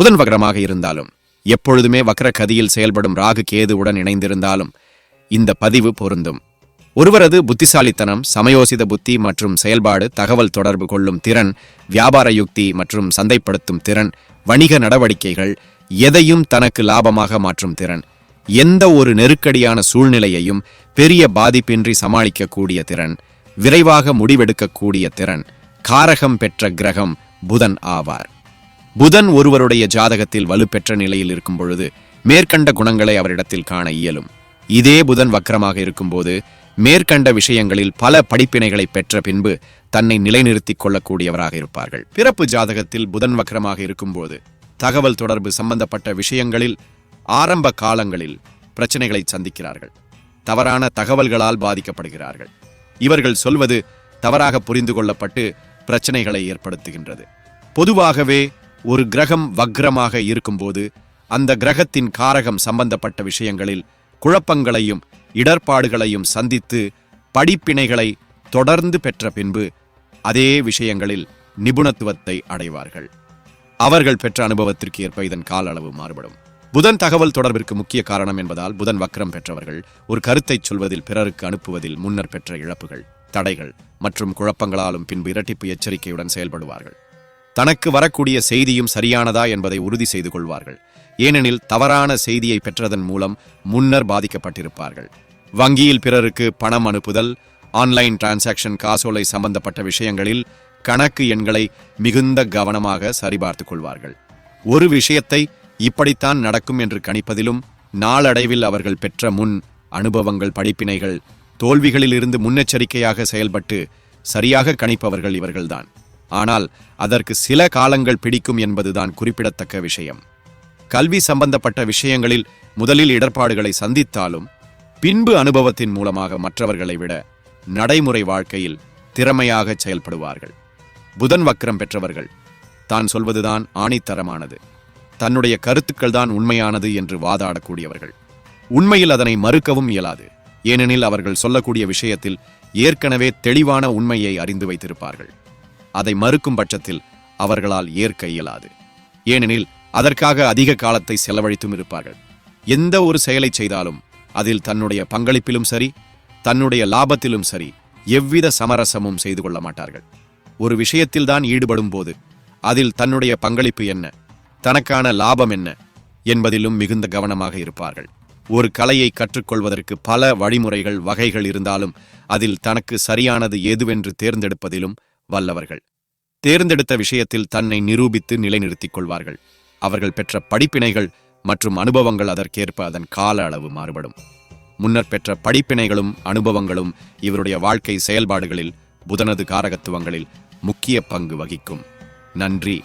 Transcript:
புதன் வக்ரமாக இருந்தாலும் எப்பொழுதுமே வக்ர கதியில் செயல்படும் ராகு கேதுவுடன் இணைந்திருந்தாலும் இந்த பதிவு பொருந்தும். ஒருவரது புத்திசாலித்தனம் சமயோசித புத்தி மற்றும் செயல்பாடு தகவல் தொடர்பு கொள்ளும் திறன் வியாபார யுக்தி மற்றும் சந்தைப்படுத்தும் திறன் வணிக நடவடிக்கைகள் எதையும் தனக்கு லாபமாக மாற்றும் திறன் எந்த ஒரு நெருக்கடியான சூழ்நிலையையும் பெரிய பாதிப்பின்றி சமாளிக்கக்கூடிய திறன் விரைவாக முடிவெடுக்கக்கூடிய திறன் காரகம் பெற்ற கிரகம் புதன் ஆவார். புதன் ஒருவருடைய ஜாதகத்தில் வலுப்பெற்ற நிலையில் இருக்கும் பொழுது மேற்கண்ட குணங்களை அவரிடத்தில் காண இயலும். இதே புதன் வக்கரமாக இருக்கும்போது மேற்கண்ட விஷயங்களில் பல படிப்பினைகளை பெற்ற பின்பு தன்னை நிலைநிறுத்திக் கொள்ளக்கூடியவராக இருப்பார்கள். பிறப்பு ஜாதகத்தில் புதன் வக்கரமாக இருக்கும்போது தகவல் தொடர்பு சம்பந்தப்பட்ட விஷயங்களில் ஆரம்ப காலங்களில் பிரச்சனைகளை சந்திக்கிறார்கள். தவறான தகவல்களால் பாதிக்கப்படுகிறார்கள். இவர்கள் சொல்வது தவறாக புரிந்து கொள்ளப்பட்டு பிரச்சனைகளை ஏற்படுத்துகின்றது. பொதுவாகவே ஒரு கிரகம் வக்ரமாக இருக்கும்போது அந்த கிரகத்தின் காரகம் சம்பந்தப்பட்ட விஷயங்களில் குழப்பங்களையும் இடர்பாடுகளையும் சந்தித்து படிப்பினைகளை தொடர்ந்து பெற்ற பின்பு அதே விஷயங்களில் நிபுணத்துவத்தை அடைவார்கள். அவர்கள் பெற்ற அனுபவத்திற்கு ஏற்ப இதன் கால அளவு மாறுபடும். புதன் தகவல் தொடர்பிற்கு முக்கிய காரணம் என்பதால் புதன் வக்ரம் பெற்றவர்கள் ஒரு கருத்தை சொல்வதில் பிறருக்கு அனுப்புவதில் முன்னர் பெற்ற இழப்புகள் தடைகள் மற்றும் குழப்பங்களாலும் பின்பு இரட்டிப்பு எச்சரிக்கையுடன் செயல்படுவார்கள். தனக்கு வரக்கூடிய செய்தியும் சரியானதா என்பதை உறுதி செய்து கொள்வார்கள். ஏனெனில் தவறான செய்தியை பெற்றதன் மூலம் முன்னர் பாதிக்கப்பட்டிருப்பார்கள். வங்கியில் பிறருக்கு பணம் அனுப்புதல் ஆன்லைன் டிரான்சாக்ஷன் காசோலை சம்பந்தப்பட்ட விஷயங்களில் கணக்கு எண்களை மிகுந்த கவனமாக சரிபார்த்துக் கொள்வார்கள். ஒரு விஷயத்தை இப்படித்தான் நடக்கும் என்று கணிப்பதிலும் நாளடைவில் அவர்கள் பெற்ற முன் அனுபவங்கள் படிப்பினைகள் தோல்விகளிலிருந்து முன்னெச்சரிக்கையாக செயல்பட்டு சரியாக கணிப்பவர்கள் இவர்கள்தான். ஆனால் அதற்கு சில காலங்கள் பிடிக்கும் என்பதுதான் குறிப்பிடத்தக்க விஷயம். கல்வி சம்பந்தப்பட்ட விஷயங்களில் முதலில் இடர்பாடுகளை சந்தித்தாலும் பின்பு அனுபவத்தின் மூலமாக மற்றவர்களை விட நடைமுறை வாழ்க்கையில் திறமையாக செயல்படுவார்கள். புதன் வக்கரம் பெற்றவர்கள் தான் சொல்வதுதான் ஆணித்தரமானது. தன்னுடைய கருத்துக்கள் தான் உண்மையானது என்று வாதாடக்கூடியவர்கள். உண்மையில் அதனை மறுக்கவும் இயலாது. ஏனெனில் அவர்கள் சொல்லக்கூடிய விஷயத்தில் ஏற்கனவே தெளிவான உண்மையை அறிந்து வைத்திருப்பார்கள். அதை மறுக்கும் பட்சத்தில் அவர்களால் ஏற்க இயலாது. ஏனெனில் அதற்காக அதிக காலத்தை செலவழித்தும் இருப்பார்கள். எந்த ஒரு செயலை செய்தாலும் அதில் தன்னுடைய பங்களிப்பிலும் சரி தன்னுடைய லாபத்திலும் சரி எவ்வித சமரசமும் செய்து கொள்ள மாட்டார்கள். ஒரு விஷயத்தில்தான் ஈடுபடும் போது அதில் தன்னுடைய பங்களிப்பு என்ன தனக்கான லாபம் என்ன என்பதிலும் மிகுந்த கவனமாக இருப்பார்கள். ஒரு கலையை கற்றுக்கொள்வதற்கு பல வழிமுறைகள் வகைகள் இருந்தாலும் அதில் தனக்கு சரியானது எதுவென்று தேர்ந்தெடுப்பதிலும் வல்லவர்கள். தேர்ந்தெடுத்த விஷயத்தில் தன்னை நிரூபித்து நிலைநிறுத்திக் கொள்வார்கள். அவர்கள் பெற்ற படிப்பினைகள் மற்றும் அனுபவங்கள் அதற்கேற்ப அதன் கால அளவு மாறுபடும். முன்னர் பெற்ற படிப்பினைகளும் அனுபவங்களும் இவருடைய வாழ்க்கை செயல்பாடுகளில் புதனது காரகத்துவங்களில் முக்கிய பங்கு வகிக்கும். நன்றி.